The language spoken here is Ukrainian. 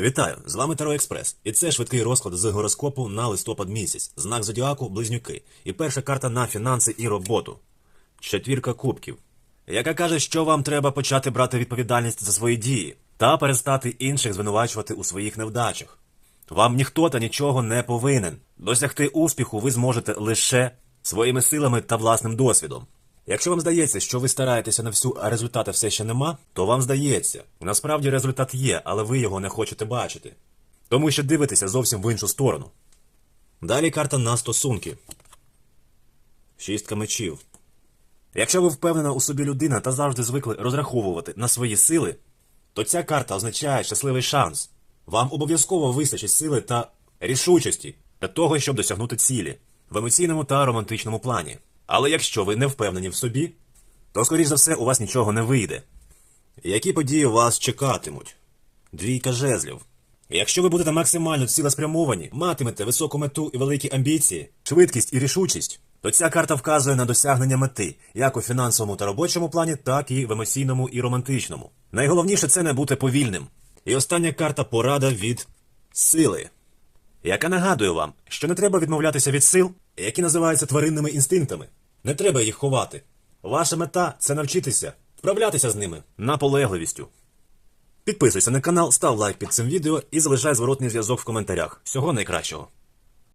Вітаю! З вами Таро Експрес. І це швидкий розклад з гороскопу на листопад місяць, знак зодіаку Близнюки. І перша карта на фінанси і роботу. Четвірка кубків. Яка каже, що вам треба почати брати відповідальність за свої дії та перестати інших звинувачувати у своїх невдачах. Вам ніхто та нічого не повинен. Досягти успіху ви зможете лише своїми силами та власним досвідом. Якщо вам здається, що ви стараєтеся на всю, а результата все ще нема, то вам здається. Насправді результат є, але ви його не хочете бачити. Тому що дивитеся зовсім в іншу сторону. Далі карта на стосунки. Шістка мечів. Якщо ви впевнена у собі людина та завжди звикли розраховувати на свої сили, то ця карта означає щасливий шанс. Вам обов'язково вистачить сили та рішучості для того, щоб досягнути цілі в емоційному та романтичному плані. Але якщо ви не впевнені в собі, то, скоріш за все, у вас нічого не вийде. Які події вас чекатимуть? Двійка жезлів. Якщо ви будете максимально цілеспрямовані, матимете високу мету і великі амбіції, швидкість і рішучість, то ця карта вказує на досягнення мети як у фінансовому та робочому плані, так і в емоційному і романтичному. Найголовніше це не бути повільним. І остання карта порада від сили, яка нагадує вам, що не треба відмовлятися від сил, які називаються тваринними інстинктами. Не треба їх ховати. Ваша мета це навчитися вправлятися з ними наполегливістю. Підписуйся на канал, став лайк під цим відео і залишай зворотний зв'язок в коментарях. Всього найкращого.